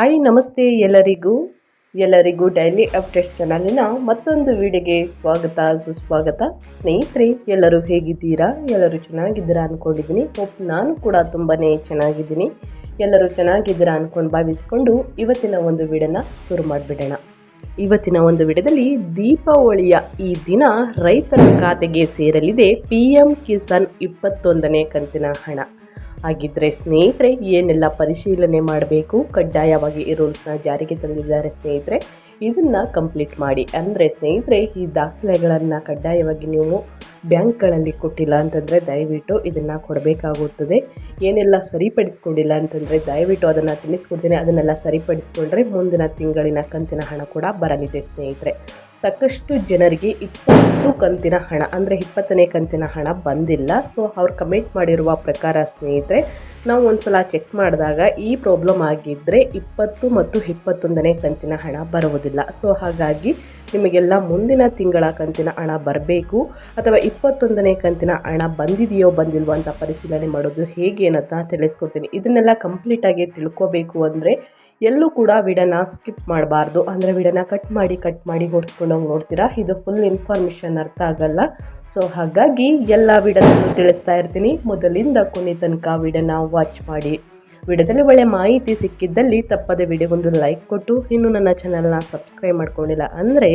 Hi, ನಮಸ್ತೆ ಎಲ್ಲರಿಗೂ. ಎಲ್ಲರಿಗೂ ಡೈಲಿ ಅಪ್ಡೇಟ್ಸ್ ಚಾನಲಿನ ಮತ್ತೊಂದು ವಿಡಿಯೋಗೆ ಸ್ವಾಗತ, ಸುಸ್ವಾಗತ. ಸ್ನೇಹಿತರೆ, ಎಲ್ಲರೂ ಹೇಗಿದ್ದೀರಾ? ಎಲ್ಲರೂ ಚೆನ್ನಾಗಿದ್ದೀರಾ ಅಂದ್ಕೊಂಡಿದ್ದೀನಿ ಹೋಪ್ ನಾನು ಕೂಡ ತುಂಬಾ ಚೆನ್ನಾಗಿದ್ದೀನಿ. ಎಲ್ಲರೂ ಚೆನ್ನಾಗಿದ್ದೀರಾ ಅಂದ್ಕೊಂಡು ಭಾವಿಸ್ಕೊಂಡು ಇವತ್ತಿನ ಒಂದು ವಿಡಿಯೋನ ಶುರು ಮಾಡಿಬಿಡೋಣ. ಇವತ್ತಿನ ಒಂದು ವಿಡಿಯೋದಲ್ಲಿ ದೀಪಾವಳಿಯ ಈ ದಿನ ರೈತರ ಖಾತೆಗೆ ಸೇರಲಿದೆ. ಪಿ ಎಂ ಕಿಸಾನ್ ಇಪ್ಪತ್ತೊಂದನೇ ಕಂತಿನ ಹಣ. ಹಾಗಿದ್ರೆ ಸ್ನೇಹಿತರೆ, ಏನೆಲ್ಲ ಪರಿಶೀಲನೆ ಮಾಡಬೇಕು? ಕಡ್ಡಾಯವಾಗಿ ಈ ರೂಲ್ಸ್ನ ಜಾರಿಗೆ ತಂದಿದ್ದಾರೆ ಸ್ನೇಹಿತರೆ. ಇದನ್ನು ಕಂಪ್ಲೀಟ್ ಮಾಡಿ. ಅಂದರೆ ಸ್ನೇಹಿತರೆ, ಈ ದಾಖಲೆಗಳನ್ನು ಕಡ್ಡಾಯವಾಗಿ ನೀವು ಬ್ಯಾಂಕ್ಗಳಲ್ಲಿ ಕೊಟ್ಟಿಲ್ಲ ಅಂತಂದರೆ ದಯವಿಟ್ಟು ಇದನ್ನು ಕೊಡಬೇಕಾಗುತ್ತದೆ. ಏನೆಲ್ಲ ಸರಿಪಡಿಸ್ಕೊಂಡಿಲ್ಲ ಅಂತಂದರೆ ದಯವಿಟ್ಟು ಅದನ್ನು ತಿಳಿಸ್ಕೊಡ್ತೀನಿ. ಅದನ್ನೆಲ್ಲ ಸರಿಪಡಿಸ್ಕೊಂಡ್ರೆ ಮುಂದಿನ ತಿಂಗಳಿನ ಕಂತಿನ ಹಣ ಕೂಡ ಬರಲಿದೆ ಸ್ನೇಹಿತರೆ. ಸಾಕಷ್ಟು ಜನರಿಗೆ ಇಪ್ಪತ್ತು ಕಂತಿನ ಹಣ ಅಂದರೆ ಇಪ್ಪತ್ತನೇ ಕಂತಿನ ಹಣ ಬಂದಿಲ್ಲ. ಸೊ ಅವ್ರು ಕಮೆಂಟ್ ಮಾಡಿರುವ ಪ್ರಕಾರ ಸ್ನೇಹಿತರೆ ನಾವು ಒಂದು ಸಲ ಚೆಕ್ ಮಾಡಿದಾಗ ಈ ಪ್ರಾಬ್ಲಮ್ ಆಗಿದ್ದರೆ ಇಪ್ಪತ್ತು ಮತ್ತು ಇಪ್ಪತ್ತೊಂದನೇ ಕಂತಿನ ಹಣ ಬರುವುದಿಲ್ಲ. ಸೊ ಹಾಗಾಗಿ ನಿಮಗೆಲ್ಲ ಮುಂದಿನ ತಿಂಗಳ ಕಂತಿನ ಹಣ ಬರಬೇಕು ಅಥವಾ ಇಪ್ಪತ್ತೊಂದನೇ ಕಂತಿನ ಹಣ ಬಂದಿದೆಯೋ ಬಂದಿಲ್ವೋ ಅಂತ ಪರಿಶೀಲನೆ ಮಾಡೋದು ಹೇಗೆ ಅಂತ ತಿಳಿಸ್ಕೊಡ್ತೀನಿ. ಇದನ್ನೆಲ್ಲ ಕಂಪ್ಲೀಟಾಗಿ ತಿಳ್ಕೊಬೇಕು ಅಂದರೆ ಎಲ್ಲೂ ಕೂಡ ವಿಡನ ಸ್ಕಿಪ್ ಮಾಡಬಾರ್ದು. ಅಂದರೆ ವಿಡನ ಕಟ್ ಮಾಡಿ ಕಟ್ ಮಾಡಿ ಹೊಡ್ಸ್ಕೊಂಡೋಗಿ ನೋಡ್ತೀರಾ? ಇದು ಫುಲ್ ಇನ್ಫಾರ್ಮೇಷನ್ ಅರ್ಥ ಆಗಲ್ಲ. ಸೊ ಹಾಗಾಗಿ ಎಲ್ಲ ವಿಡನ್ನು ತಿಳಿಸ್ತಾ ಇರ್ತೀನಿ. ಮೊದಲಿಂದ ಕೊನೆ ತನಕ ವಿಡನ ವಾಚ್ ಮಾಡಿ. ವಿಡಿಯೋದಲ್ಲಿ ಒಳ್ಳೆ ಮಾಹಿತಿ ಸಿಕ್ಕಿದ್ದಲ್ಲಿ ತಪ್ಪದೆ ವಿಡಿಯೋಗೊಂದು ಲೈಕ್ ಕೊಟ್ಟು. ಇನ್ನೂ ನನ್ನ ಚಾನಲ್ನ ಸಬ್ಸ್ಕ್ರೈಬ್ ಮಾಡ್ಕೊಂಡಿಲ್ಲ ಅಂದರೆ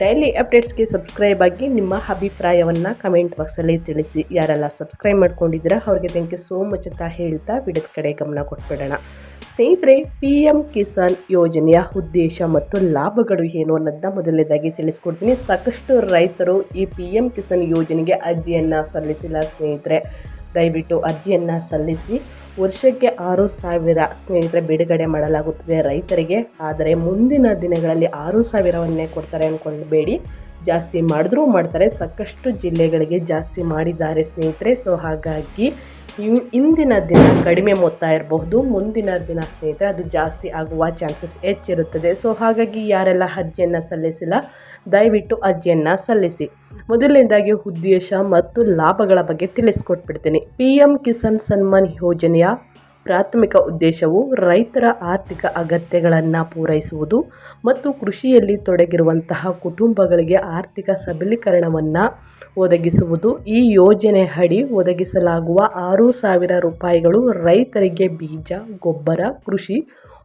ಡೈಲಿ ಅಪ್ಡೇಟ್ಸ್ಗೆ ಸಬ್ಸ್ಕ್ರೈಬ್ ಆಗಿ ನಿಮ್ಮ ಅಭಿಪ್ರಾಯವನ್ನು ಕಮೆಂಟ್ ಬಾಕ್ಸಲ್ಲಿ ತಿಳಿಸಿ. ಯಾರೆಲ್ಲ ಸಬ್ಸ್ಕ್ರೈಬ್ ಮಾಡ್ಕೊಂಡಿದ್ದೀರಾ ಅವ್ರಿಗೆ ಥ್ಯಾಂಕ್ ಯು ಸೋ ಮಚ್ ಅಂತ ಹೇಳ್ತಾ ವಿಡಿಯೋದ ಕಡೆ ಗಮನ ಕೊಟ್ಬಿಡೋಣ. ಸ್ನೇಹಿತರೆ ಪಿ ಎಂ ಕಿಸಾನ್ ಯೋಜನೆಯ ಉದ್ದೇಶ ಮತ್ತು ಲಾಭಗಳು ಏನು ಅನ್ನೋದನ್ನ ಮೊದಲನೇದಾಗಿ ತಿಳಿಸ್ಕೊಡ್ತೀನಿ. ಸಾಕಷ್ಟು ರೈತರು ಈ ಪಿ ಎಂ ಕಿಸಾನ್ ಯೋಜನೆಗೆ ಅರ್ಜಿಯನ್ನು ಸಲ್ಲಿಸಿಲ್ಲ ಸ್ನೇಹಿತರೆ. ದಯವಿಟ್ಟು ಅರ್ಜಿಯನ್ನು ಸಲ್ಲಿಸಿ. ವರ್ಷಕ್ಕೆ ಆರು ಸಾವಿರ ಸ್ನೇಹಿತರೆ ಬಿಡುಗಡೆ ಮಾಡಲಾಗುತ್ತದೆ ರೈತರಿಗೆ. ಆದರೆ ಮುಂದಿನ ದಿನಗಳಲ್ಲಿ ಆರು ಸಾವಿರವನ್ನೇ ಕೊಡ್ತಾರೆ ಅಂದ್ಕೊಳ್ಬೇಡಿ ಜಾಸ್ತಿ ಮಾಡಿದ್ರೂ ಮಾಡ್ತಾರೆ. ಸಾಕಷ್ಟು ಜಿಲ್ಲೆಗಳಿಗೆ ಜಾಸ್ತಿ ಮಾಡಿದ್ದಾರೆ ಸ್ನೇಹಿತರೆ. ಸೊ ಹಾಗಾಗಿ ಇಂದಿನ ದಿನ ಕಡಿಮೆ ಮೊತ್ತ ಇರಬಹುದು, ಮುಂದಿನ ದಿನ ಸ್ನೇಹಿತರೆ ಅದು ಜಾಸ್ತಿ ಆಗುವ ಚಾನ್ಸಸ್ ಹೆಚ್ಚಿರುತ್ತದೆ. ಸೊ ಹಾಗಾಗಿ ಯಾರೆಲ್ಲ ಅರ್ಜಿಯನ್ನು ಸಲ್ಲಿಸಿಲ್ಲ, ದಯವಿಟ್ಟು ಅರ್ಜಿಯನ್ನು ಸಲ್ಲಿಸಿ. ಮೊದಲನೇದಾಗಿ ಉದ್ದೇಶ ಮತ್ತು ಲಾಭಗಳ ಬಗ್ಗೆ ತಿಳಿಸ್ಕೊಟ್ಬಿಡ್ತೀನಿ. ಪಿ ಎಂ ಕಿಸಾನ್ ಸನ್ಮಾನ್ ಯೋಜನೆಯ ಪ್ರಾಥಮಿಕ ಉದ್ದೇಶವು ರೈತರ ಆರ್ಥಿಕ ಅಗತ್ಯಗಳನ್ನು ಪೂರೈಸುವುದು ಮತ್ತು ಕೃಷಿಯಲ್ಲಿ ತೊಡಗಿರುವಂತಹ ಕುಟುಂಬಗಳಿಗೆ ಆರ್ಥಿಕ ಸಬಲೀಕರಣವನ್ನು ಒದಗಿಸುವುದು. ಈ ಯೋಜನೆ ಅಡಿ ಒದಗಿಸಲಾಗುವ ಆರು ಸಾವಿರ ರೂಪಾಯಿಗಳು ರೈತರಿಗೆ ಬೀಜ, ಗೊಬ್ಬರ, ಕೃಷಿ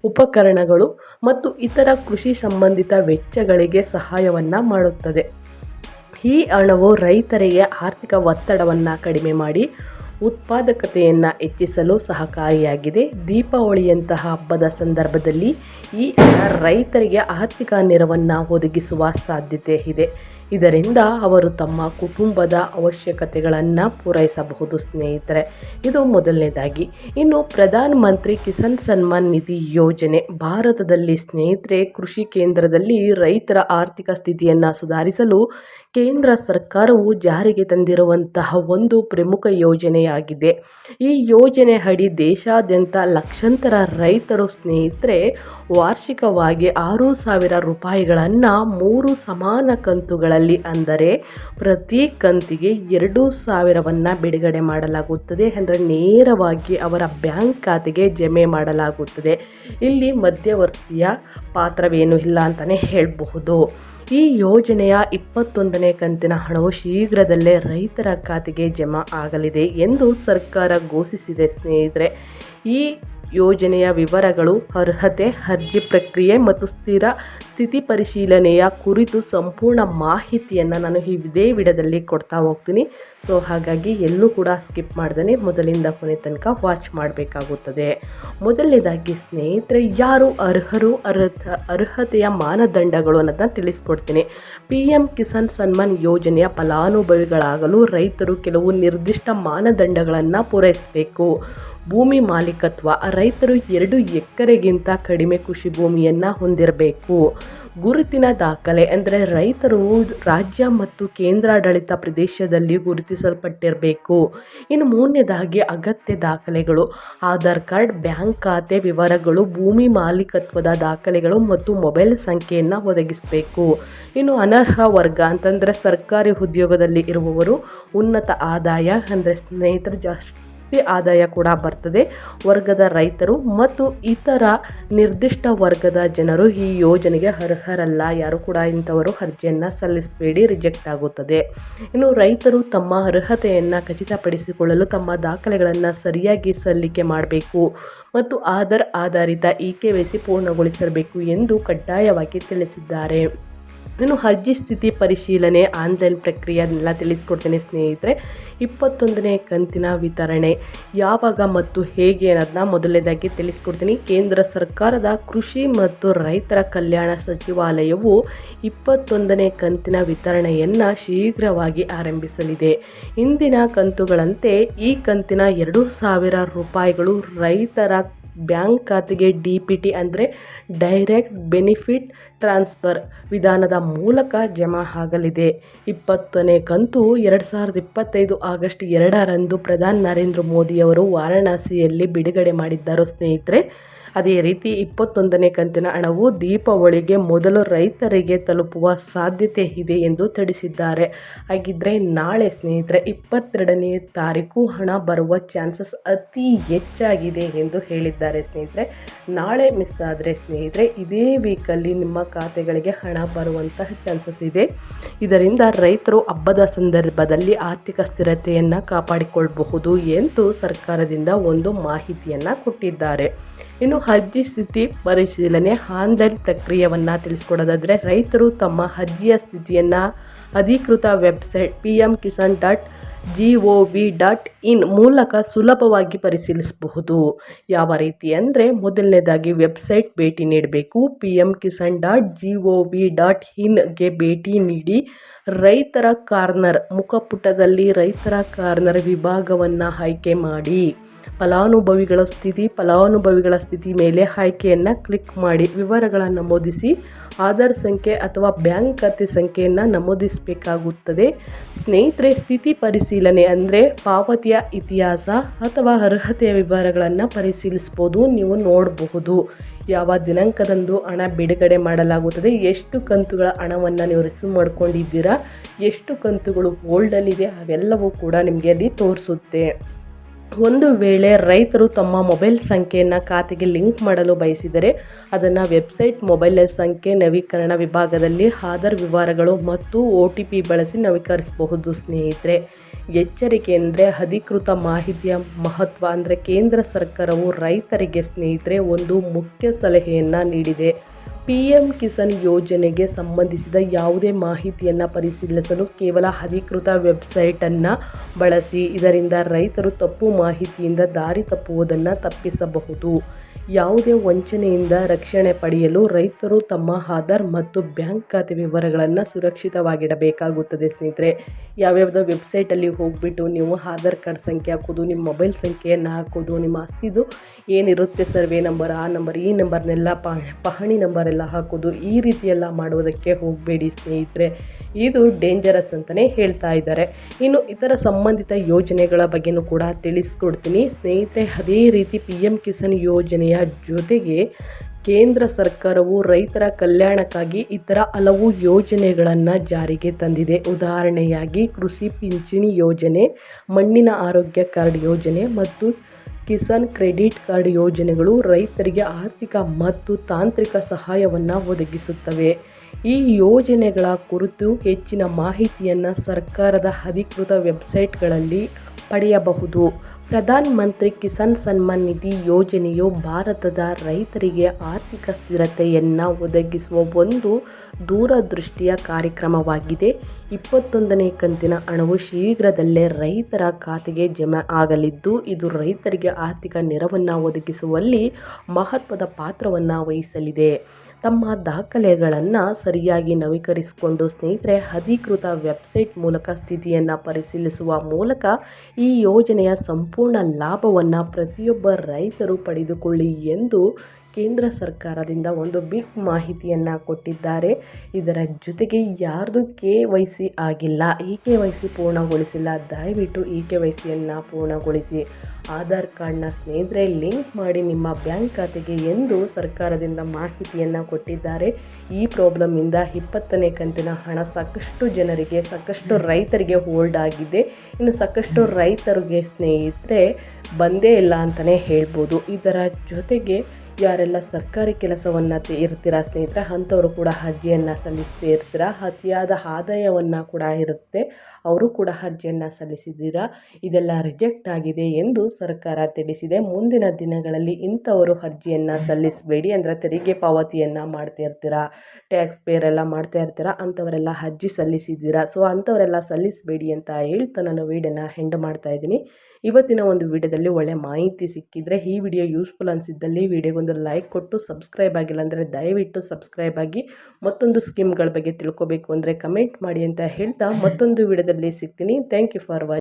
ಉಪಕರಣಗಳು ಮತ್ತು ಇತರ ಕೃಷಿ ಸಂಬಂಧಿತ ವೆಚ್ಚಗಳಿಗೆ ಸಹಾಯವನ್ನು ಮಾಡುತ್ತದೆ. ಈ ಹಣವು ರೈತರಿಗೆ ಆರ್ಥಿಕ ಒತ್ತಡವನ್ನು ಕಡಿಮೆ ಮಾಡಿ ಉತ್ಪಾದಕತೆಯನ್ನು ಹೆಚ್ಚಿಸಲು ಸಹಕಾರಿಯಾಗಿದೆ. ದೀಪಾವಳಿಯಂತಹ ಹಬ್ಬದ ಸಂದರ್ಭದಲ್ಲಿ ಈ ರೈತರಿಗೆ ಆರ್ಥಿಕ ನೆರವನ್ನು ಒದಗಿಸುವ ಸಾಧ್ಯತೆ ಇದೆ. ಇದರಿಂದ ಅವರು ತಮ್ಮ ಕುಟುಂಬದ ಅವಶ್ಯಕತೆಗಳನ್ನು ಪೂರೈಸಬಹುದು, ಸ್ನೇಹಿತರೆ. ಇದು ಮೊದಲನೇದಾಗಿ. ಇನ್ನು ಪ್ರಧಾನ ಮಂತ್ರಿ ಕಿಸಾನ್ ಸನ್ಮಾನ್ ನಿಧಿ ಯೋಜನೆ. ಭಾರತದಲ್ಲಿ ಸ್ನೇಹಿತರೆ, ಕೃಷಿ ಕೇಂದ್ರದಲ್ಲಿ ರೈತರ ಆರ್ಥಿಕ ಸ್ಥಿತಿಯನ್ನು ಸುಧಾರಿಸಲು ಕೇಂದ್ರ ಸರ್ಕಾರವು ಜಾರಿಗೆ ತಂದಿರುವಂತಹ ಒಂದು ಪ್ರಮುಖ ಯೋಜನೆಯಾಗಿದೆ. ಈ ಯೋಜನೆ ಅಡಿ ದೇಶಾದ್ಯಂತ ಲಕ್ಷಾಂತರ ರೈತರು ಸ್ನೇಹಿತರೆ, ವಾರ್ಷಿಕವಾಗಿ ಆರು ಸಾವಿರ ರೂಪಾಯಿಗಳನ್ನು ಮೂರು ಸಮಾನ ಕಂತುಗಳಲ್ಲಿ ಅಂದರೆ ಪ್ರತಿ ಕಂತಿಗೆ ಎರಡು ಸಾವಿರವನ್ನು ಬಿಡುಗಡೆ ಮಾಡಲಾಗುತ್ತದೆ ಅಂದರೆ ನೇರವಾಗಿ ಅವರ ಬ್ಯಾಂಕ್ ಖಾತೆಗೆ ಜಮೆ ಮಾಡಲಾಗುತ್ತದೆ. ಇಲ್ಲಿ ಮಧ್ಯವರ್ತಿಯ ಪಾತ್ರವೇನು ಇಲ್ಲ ಅಂತಲೇ ಹೇಳಬಹುದು. ಈ ಯೋಜನೆಯ ಇಪ್ಪತ್ತೊಂದನೇ ಕಂತಿನ ಹಣವು ಶೀಘ್ರದಲ್ಲೇ ರೈತರ ಖಾತೆಗೆ ಜಮಾ ಆಗಲಿದೆ ಎಂದು ಸರ್ಕಾರ ಘೋಷಿಸಿದೆ ಸ್ನೇಹಿತರೆ. ಈ ಯೋಜನೆಯ ವಿವರಗಳು, ಅರ್ಹತೆ, ಅರ್ಜಿ ಪ್ರಕ್ರಿಯೆ ಮತ್ತು ಸ್ಥಿರ ಸ್ಥಿತಿ ಪರಿಶೀಲನೆಯ ಕುರಿತು ಸಂಪೂರ್ಣ ಮಾಹಿತಿಯನ್ನು ನಾನು ಇದೇ ವಿಡದಲ್ಲಿ ಕೊಡ್ತಾ ಹೋಗ್ತೀನಿ. ಸೊ ಹಾಗಾಗಿ ಎಲ್ಲೂ ಕೂಡ ಸ್ಕಿಪ್ ಮಾಡ್ದೇ ಮೊದಲಿಂದ ಕೊನೆ ತನಕ ವಾಚ್ ಮಾಡಬೇಕಾಗುತ್ತದೆ. ಮೊದಲನೇದಾಗಿ ಸ್ನೇಹಿತರೆ, ಯಾರು ಅರ್ಹರು ಅರ್ಹ ಅರ್ಹತೆಯ ಮಾನದಂಡಗಳು ಅನ್ನೋದನ್ನ ತಿಳಿಸ್ಕೊಡ್ತೀನಿ. ಪಿ ಎಂ ಕಿಸಾನ್ ಸನ್ಮಾನ್ ಯೋಜನೆಯ ಫಲಾನುಭವಿಗಳಾಗಲು ರೈತರು ಕೆಲವು ನಿರ್ದಿಷ್ಟ ಮಾನದಂಡಗಳನ್ನು ಪೂರೈಸಬೇಕು. ಭೂಮಿ ಮಾಲೀಕತ್ವ ರೈತರು ಎರಡು ಎಕರೆಗಿಂತ ಕಡಿಮೆ ಕೃಷಿ ಭೂಮಿಯನ್ನು ಹೊಂದಿರಬೇಕು. ಗುರುತಿನ ದಾಖಲೆ ಅಂದರೆ ರೈತರು ರಾಜ್ಯ ಮತ್ತು ಕೇಂದ್ರಾಡಳಿತ ಪ್ರದೇಶದಲ್ಲಿ ಗುರುತಿಸಲ್ಪಟ್ಟಿರಬೇಕು. ಇನ್ನು ಮೂರನೇದಾಗಿ ಅಗತ್ಯ ದಾಖಲೆಗಳು. ಆಧಾರ್ ಕಾರ್ಡ್, ಬ್ಯಾಂಕ್ ಖಾತೆ ವಿವರಗಳು, ಭೂಮಿ ಮಾಲೀಕತ್ವದ ದಾಖಲೆಗಳು ಮತ್ತು ಮೊಬೈಲ್ ಸಂಖ್ಯೆಯನ್ನು ಒದಗಿಸಬೇಕು. ಇನ್ನು ಅನರ್ಹ ವರ್ಗ ಅಂತಂದರೆ ಸರ್ಕಾರಿ ಉದ್ಯೋಗದಲ್ಲಿ ಇರುವವರು ಉನ್ನತ ಆದಾಯ ಅಂದರೆ ಸ್ನೇಹಿತರು ಜಾಸ್ತಿ ಆಸ್ತಿ ಆದಾಯ ಕೂಡ ಬರ್ತದೆ. ವರ್ಗದ ರೈತರು ಮತ್ತು ಇತರ ನಿರ್ದಿಷ್ಟ ವರ್ಗದ ಜನರು ಈ ಯೋಜನೆಗೆ ಅರ್ಹರಲ್ಲ. ಯಾರು ಕೂಡ ಇಂಥವರು ಅರ್ಜಿಯನ್ನು ಸಲ್ಲಿಸಬೇಡಿ, ರಿಜೆಕ್ಟ್ ಆಗುತ್ತದೆ. ಇನ್ನು ರೈತರು ತಮ್ಮ ಅರ್ಹತೆಯನ್ನು ಖಚಿತಪಡಿಸಿಕೊಳ್ಳಲು ತಮ್ಮ ದಾಖಲೆಗಳನ್ನು ಸರಿಯಾಗಿ ಸಲ್ಲಿಕೆ ಮಾಡಬೇಕು ಮತ್ತು ಆಧಾರ್ ಆಧಾರಿತ ಇ ಕೆ ವೈ ಸಿ ಪೂರ್ಣಗೊಳಿಸಬೇಕು ಎಂದು ಕಡ್ಡಾಯವಾಗಿ ತಿಳಿಸಿದ್ದಾರೆ. ಇನ್ನು ಅರ್ಜಿ ಸ್ಥಿತಿ ಪರಿಶೀಲನೆ ಆನ್ಲೈನ್ ಪ್ರಕ್ರಿಯೆಯನ್ನೆಲ್ಲ ತಿಳಿಸ್ಕೊಡ್ತೇನೆ ಸ್ನೇಹಿತರೆ. ಇಪ್ಪತ್ತೊಂದನೇ ಕಂತಿನ ವಿತರಣೆ ಯಾವಾಗ ಮತ್ತು ಹೇಗೆ ಅನ್ನೋದನ್ನ ಮೊದಲನೇದಾಗಿ ತಿಳಿಸ್ಕೊಡ್ತೀನಿ. ಕೇಂದ್ರ ಸರ್ಕಾರದ ಕೃಷಿ ಮತ್ತು ರೈತರ ಕಲ್ಯಾಣ ಸಚಿವಾಲಯವು ಇಪ್ಪತ್ತೊಂದನೇ ಕಂತಿನ ವಿತರಣೆಯನ್ನು ಶೀಘ್ರವಾಗಿ ಆರಂಭಿಸಲಿದೆ. ಇಂದಿನ ಕಂತುಗಳಂತೆ ಈ ಕಂತಿನ ಎರಡು ಸಾವಿರ ರೂಪಾಯಿಗಳು ರೈತರ ಬ್ಯಾಂಕ್ ಖಾತೆಗೆ ಡಿ.ಬಿ.ಟಿ ಅಂದ್ರೆ ಡೈರೆಕ್ಟ್ ಬೆನಿಫಿಟ್ ಟ್ರಾನ್ಸ್ಫರ್ ವಿಧಾನದ ಮೂಲಕ ಜಮಾ ಆಗಲಿದೆ. ಇಪ್ಪತ್ತನೇ ಕಂತು ಎರಡು ಸಾವಿರದ ಇಪ್ಪತ್ತೈದು ಆಗಸ್ಟ್ ಎರಡರಂದು ಪ್ರಧಾನಿ ನರೇಂದ್ರ ಮೋದಿಯವರು ವಾರಣಾಸಿಯಲ್ಲಿ ಬಿಡುಗಡೆ ಮಾಡಿದ್ದರು. ಸ್ನೇಹಿತರೆ ಅದೇ ರೀತಿ ಇಪ್ಪತ್ತೊಂದನೇ ಕಂತಿನ ಹಣವು ದೀಪಾವಳಿಗೆ ಮೊದಲು ರೈತರಿಗೆ ತಲುಪುವ ಸಾಧ್ಯತೆ ಇದೆ ಎಂದು ತಿಳಿಸಿದ್ದಾರೆ. ಹಾಗಿದ್ರೆ ನಾಳೆ ಸ್ನೇಹಿತರೆ ಇಪ್ಪತ್ತೆರಡನೇ ತಾರೀಕು ಹಣ ಬರುವ ಚಾನ್ಸಸ್ ಅತಿ ಹೆಚ್ಚಾಗಿದೆ ಎಂದು ಹೇಳಿದ್ದಾರೆ ಸ್ನೇಹಿತರೆ. ನಾಳೆ ಮಿಸ್ ಆದರೆ ಸ್ನೇಹಿತರೆ ಇದೇ ವೀಕಲ್ಲಿ ನಿಮ್ಮ ಖಾತೆಗಳಿಗೆ ಹಣ ಬರುವಂತಹ ಚಾನ್ಸಸ್ ಇದೆ. ಇದರಿಂದ ರೈತರು ಹಬ್ಬದ ಸಂದರ್ಭದಲ್ಲಿ ಆರ್ಥಿಕ ಸ್ಥಿರತೆಯನ್ನು ಕಾಪಾಡಿಕೊಳ್ಳಬಹುದು ಎಂದು ಸರ್ಕಾರದಿಂದ ಒಂದು ಮಾಹಿತಿಯನ್ನು ಕೊಟ್ಟಿದ್ದಾರೆ. ಇನ್ನು ಅರ್ಜಿ ಸ್ಥಿತಿ ಪರಿಶೀಲನೆ ಆನ್ಲೈನ್ ಪ್ರಕ್ರಿಯೆಯನ್ನು ತಿಳಿಸ್ಕೊಡೋದಾದರೆ ರೈತರು ತಮ್ಮ ಅರ್ಜಿಯ ಸ್ಥಿತಿಯನ್ನು ಅಧಿಕೃತ website P M Kisan dot G O V dot in ಮೂಲಕ ಸುಲಭವಾಗಿ ಪರಿಶೀಲಿಸಬಹುದು. ಯಾವ ರೀತಿ ಅಂದರೆ ಮೊದಲನೇದಾಗಿ ವೆಬ್ಸೈಟ್ ಭೇಟಿ ನೀಡಬೇಕು. P M Kisan dot G O V dot ಇನ್ಗೆ ಭೇಟಿ ನೀಡಿ ರೈತರ ಕಾರ್ನರ್ ಮುಖಪುಟದಲ್ಲಿ ರೈತರ ಕಾರ್ನರ್ ವಿಭಾಗವನ್ನು ಆಯ್ಕೆ ಮಾಡಿ. ಫಲಾನುಭವಿಗಳ ಸ್ಥಿತಿ ಫಲಾನುಭವಿಗಳ ಸ್ಥಿತಿ ಮೇಲೆ ಆಯ್ಕೆಯನ್ನು ಕ್ಲಿಕ್ ಮಾಡಿ ವಿವರಗಳನ್ನು ನಮೂದಿಸಿ ಆಧಾರ್ ಸಂಖ್ಯೆ ಅಥವಾ ಬ್ಯಾಂಕ್ ಖಾತೆ ಸಂಖ್ಯೆಯನ್ನು ನಮೂದಿಸಬೇಕಾಗುತ್ತದೆ. ಸ್ನೇಹಿತರೆ, ಸ್ಥಿತಿ ಪರಿಶೀಲನೆ ಅಂದರೆ ಪಾವತಿಯ ಇತಿಹಾಸ ಅಥವಾ ಅರ್ಹತೆಯ ವಿವರಗಳನ್ನು ಪರಿಶೀಲಿಸ್ಬೋದು, ನೀವು ನೋಡಬಹುದು. ಯಾವ ದಿನಾಂಕದಂದು ಹಣ ಬಿಡುಗಡೆ ಮಾಡಲಾಗುತ್ತದೆ, ಎಷ್ಟು ಕಂತುಗಳ ಹಣವನ್ನು ನೀವು ರಿಸೀವ್ ಮಾಡ್ಕೊಂಡಿದ್ದೀರಾ, ಎಷ್ಟು ಕಂತುಗಳು ಹೋಲ್ಡಲ್ಲಿದೆ ಅವೆಲ್ಲವೂ ಕೂಡ ನಿಮಗೆ ಅಲ್ಲಿ ತೋರಿಸುತ್ತೆ. ಒಂದು ವೇಳೆ ರೈತರು ತಮ್ಮ ಮೊಬೈಲ್ ಸಂಖ್ಯೆಯನ್ನು ಖಾತೆಗೆ ಲಿಂಕ್ ಮಾಡಲು ಬಯಸಿದರೆ ಅದನ್ನು ವೆಬ್ಸೈಟ್ ಮೊಬೈಲ್ ಸಂಖ್ಯೆ ನವೀಕರಣ ವಿಭಾಗದಲ್ಲಿ ಆಧಾರ್ ವಿವರಗಳು ಮತ್ತು ಒ ಟಿ ಪಿ ಬಳಸಿ ನವೀಕರಿಸಬಹುದು, ಸ್ನೇಹಿತರೆ. ಎಚ್ಚರಿಕೆ ಅಂದರೆ ಅಧಿಕೃತ ಮಾಹಿತಿಯ ಮಹತ್ವ ಅಂದರೆ ಕೇಂದ್ರ ಸರ್ಕಾರವು ರೈತರಿಗೆ, ಸ್ನೇಹಿತರೆ, ಒಂದು ಮುಖ್ಯ ಸಲಹೆಯನ್ನು ನೀಡಿದೆ. ಪಿ ಎಂ ಕಿಸಾನ್ ಯೋಜನೆಗೆ ಸಂಬಂಧಿಸಿದ ಯಾವುದೇ ಮಾಹಿತಿಯನ್ನು ಪರಿಶೀಲಿಸಲು ಕೇವಲ ಅಧಿಕೃತ ವೆಬ್ಸೈಟನ್ನು ಬಳಸಿ, ಇದರಿಂದ ರೈತರು ತಪ್ಪು ಮಾಹಿತಿಯಿಂದ ದಾರಿ ತಪ್ಪುವುದನ್ನು ತಪ್ಪಿಸಬಹುದು. ಯಾವುದೇ ವಂಚನೆಯಿಂದ ರಕ್ಷಣೆ ಪಡೆಯಲು ರೈತರು ತಮ್ಮ ಆಧಾರ್ ಮತ್ತು ಬ್ಯಾಂಕ್ ಖಾತೆ ವಿವರಗಳನ್ನು ಸುರಕ್ಷಿತವಾಗಿಡಬೇಕಾಗುತ್ತದೆ ಸ್ನೇಹಿತರೆ. ಯಾವ್ಯಾವುದೋ ವೆಬ್ಸೈಟಲ್ಲಿ ಹೋಗಿಬಿಟ್ಟು ನೀವು ಆಧಾರ್ ಕಾರ್ಡ್ ಸಂಖ್ಯೆ ಹಾಕೋದು, ನಿಮ್ಮ ಮೊಬೈಲ್ ಸಂಖ್ಯೆಯನ್ನು ಹಾಕೋದು, ನಿಮ್ಮ ಆಸ್ತಿದು ಏನಿರುತ್ತೆ ಸರ್ವೆ ನಂಬರ್, ಆ ನಂಬರ್, ಈ ನಂಬರ್ನೆಲ್ಲ ಪಹಣಿ ನಂಬರೆಲ್ಲ ಹಾಕೋದು, ಈ ರೀತಿಯೆಲ್ಲ ಮಾಡುವುದಕ್ಕೆ ಹೋಗಬೇಡಿ ಸ್ನೇಹಿತರೆ. ಇದು ಡೇಂಜರಸ್ ಅಂತಲೇ ಹೇಳ್ತಾ ಇದ್ದಾರೆ. ಇನ್ನು ಇತರ ಸಂಬಂಧಿತ ಯೋಜನೆಗಳ ಬಗ್ಗೆಯೂ ಕೂಡ ತಿಳಿಸ್ಕೊಡ್ತೀನಿ. ಸ್ನೇಹಿತರೆ, ಅದೇ ರೀತಿ ಪಿ ಎಂ ಕಿಸಾನ್ ಯೋಜನೆಯ ಜೊತೆಗೆ ಕೇಂದ್ರ ಸರ್ಕಾರವು ರೈತರ ಕಲ್ಯಾಣಕ್ಕಾಗಿ ಇತರ ಹಲವು ಯೋಜನೆಗಳನ್ನು ಜಾರಿಗೆ ತಂದಿದೆ. ಉದಾಹರಣೆಯಾಗಿ ಕೃಷಿ ಪಿಂಚಣಿ ಯೋಜನೆ, ಮಣ್ಣಿನ ಆರೋಗ್ಯ ಕಾರ್ಡ್ ಯೋಜನೆ ಮತ್ತು ಕಿಸಾನ್ ಕ್ರೆಡಿಟ್ ಕಾರ್ಡ್ ಯೋಜನೆಗಳು ರೈತರಿಗೆ ಆರ್ಥಿಕ ಮತ್ತು ತಾಂತ್ರಿಕ ಸಹಾಯವನ್ನು ಒದಗಿಸುತ್ತವೆ. ಈ ಯೋಜನೆಗಳ ಕುರಿತು ಹೆಚ್ಚಿನ ಮಾಹಿತಿಯನ್ನು ಸರ್ಕಾರದ ಅಧಿಕೃತ ವೆಬ್ಸೈಟ್ಗಳಲ್ಲಿ ಪಡೆಯಬಹುದು. ಪ್ರಧಾನ ಮಂತ್ರಿ ಕಿಸಾನ್ ಸನ್ಮಾನ್ ನಿಧಿ ಯೋಜನೆಯು ಭಾರತದ ರೈತರಿಗೆ ಆರ್ಥಿಕ ಸ್ಥಿರತೆಯನ್ನು ಒದಗಿಸುವ ಒಂದು ದೂರದೃಷ್ಟಿಯ ಕಾರ್ಯಕ್ರಮವಾಗಿದೆ. ಇಪ್ಪತ್ತೊಂದನೇ ಕಂತಿನ ಹಣವು ಶೀಘ್ರದಲ್ಲೇ ರೈತರ ಖಾತೆಗೆ ಜಮೆ ಆಗಲಿದ್ದು, ಇದು ರೈತರಿಗೆ ಆರ್ಥಿಕ ನೆರವನ್ನು ಒದಗಿಸುವಲ್ಲಿ ಮಹತ್ವದ ಪಾತ್ರವನ್ನು ವಹಿಸಲಿದೆ. ತಮ್ಮ ದಾಖಲೆಗಳನ್ನು ಸರಿಯಾಗಿ ನವೀಕರಿಸಿಕೊಂಡು ಸ್ನೇಹಿತರೆ, ಅಧಿಕೃತ ವೆಬ್ಸೈಟ್ ಮೂಲಕ ಸ್ಥಿತಿಯನ್ನು ಪರಿಶೀಲಿಸುವ ಮೂಲಕ ಈ ಯೋಜನೆಯ ಸಂಪೂರ್ಣ ಲಾಭವನ್ನು ಪ್ರತಿಯೊಬ್ಬ ರೈತರು ಪಡೆದುಕೊಳ್ಳಿ ಎಂದು ಕೇಂದ್ರ ಸರ್ಕಾರದಿಂದ ಒಂದು ಬಿಗ್ ಮಾಹಿತಿಯನ್ನು ಕೊಟ್ಟಿದ್ದಾರೆ. ಇದರ ಜೊತೆಗೆ ಯಾರ್ದು ಕೆ ವೈ ಸಿ ಆಗಿಲ್ಲ ಇ ಕೆ ವೈ ಸಿ ಪೂರ್ಣಗೊಳಿಸಿಲ್ಲ, ದಯವಿಟ್ಟು ಇ ಕೆ ವೈ ಸಿಯನ್ನು ಪೂರ್ಣಗೊಳಿಸಿ. ಆಧಾರ್ ಕಾರ್ಡ್ನ ಸ್ನೇಹಿತರೆ, ಲಿಂಕ್ ಮಾಡಿ ನಿಮ್ಮ ಬ್ಯಾಂಕ್ ಖಾತೆಗೆ ಎಂದು ಸರ್ಕಾರದಿಂದ ಮಾಹಿತಿಯನ್ನು ಕೊಟ್ಟಿದ್ದಾರೆ. ಈ ಪ್ರಾಬ್ಲಮ್ಮಿಂದ ಇಪ್ಪತ್ತನೇ ಕಂತಿನ ಹಣ ಸಾಕಷ್ಟು ಜನರಿಗೆ, ಸಾಕಷ್ಟು ರೈತರಿಗೆ ಹೋಲ್ಡ್ ಆಗಿದೆ. ಇನ್ನು ಸಾಕಷ್ಟು ರೈತರಿಗೆ ಸ್ನೇಹಿತರೆ, ಬಂದೇ ಇಲ್ಲ ಅಂತಲೇ ಹೇಳ್ಬೋದು. ಇದರ ಜೊತೆಗೆ ಯಾರೆಲ್ಲ ಸರ್ಕಾರಿ ಕೆಲಸವನ್ನು ಇರ್ತೀರ ಸ್ನೇಹಿತರೆ, ಅಂಥವರು ಕೂಡ ಅರ್ಜಿಯನ್ನು ಸಲ್ಲಿಸದೇ ಇರ್ತೀರ ಅತಿಯಾದ ಆದಾಯವನ್ನು ಕೂಡ ಇರುತ್ತೆ. ಅವರು ಕೂಡ ಅರ್ಜಿಯನ್ನು ಸಲ್ಲಿಸಿದ್ದೀರಾ? ಇದೆಲ್ಲ ರಿಜೆಕ್ಟ್ ಆಗಿದೆ ಎಂದು ಸರ್ಕಾರ ತಿಳಿಸಿದೆ. ಮುಂದಿನ ದಿನಗಳಲ್ಲಿ ಇಂಥವರು ಅರ್ಜಿಯನ್ನು ಸಲ್ಲಿಸಬೇಡಿ ಅಂದರೆ ತೆರಿಗೆ ಪಾವತಿಯನ್ನು ಮಾಡ್ತಾ ಇರ್ತೀರಾ ಟ್ಯಾಕ್ಸ್ ಪೇರ್ ಎಲ್ಲ ಮಾಡ್ತಾ ಇರ್ತೀರಾ ಅಂಥವರೆಲ್ಲ ಅರ್ಜಿ ಸಲ್ಲಿಸಿದ್ದೀರಾ? ಸೊ ಅಂಥವರೆಲ್ಲ ಸಲ್ಲಿಸಬೇಡಿ ಅಂತ ಹೇಳ್ತಾ ನಾನು ವೀಡಿಯೋನ ಹೆಂಡ್ ಮಾಡ್ತಾ ಇದ್ದೀನಿ. ಇವತ್ತಿನ ಒಂದು ವಿಡಿಯೋದಲ್ಲಿ ಒಳ್ಳೆ ಮಾಹಿತಿ ಸಿಕ್ಕಿದರೆ ಈ ವಿಡಿಯೋ ಯೂಸ್ಫುಲ್ ಅನಿಸಿದ್ದಲ್ಲಿ ವಿಡಿಯೋಗೊಂದು ಲೈಕ್ ಕೊಟ್ಟು ಸಬ್ಸ್ಕ್ರೈಬ್ ಆಗಿಲ್ಲ ಅಂದರೆ ದಯವಿಟ್ಟು ಸಬ್ಸ್ಕ್ರೈಬ್ ಆಗಿ ಮತ್ತೊಂದು ಸ್ಕೀಮ್ಗಳ ಬಗ್ಗೆ ತಿಳ್ಕೊಬೇಕು ಅಂದರೆ ಕಮೆಂಟ್ ಮಾಡಿ ಅಂತ ಹೇಳ್ತಾ ಮತ್ತೊಂದು ವಿಡಿಯೋದಲ್ಲಿ ಸಿಗ್ತೀನಿ. Thank you for watch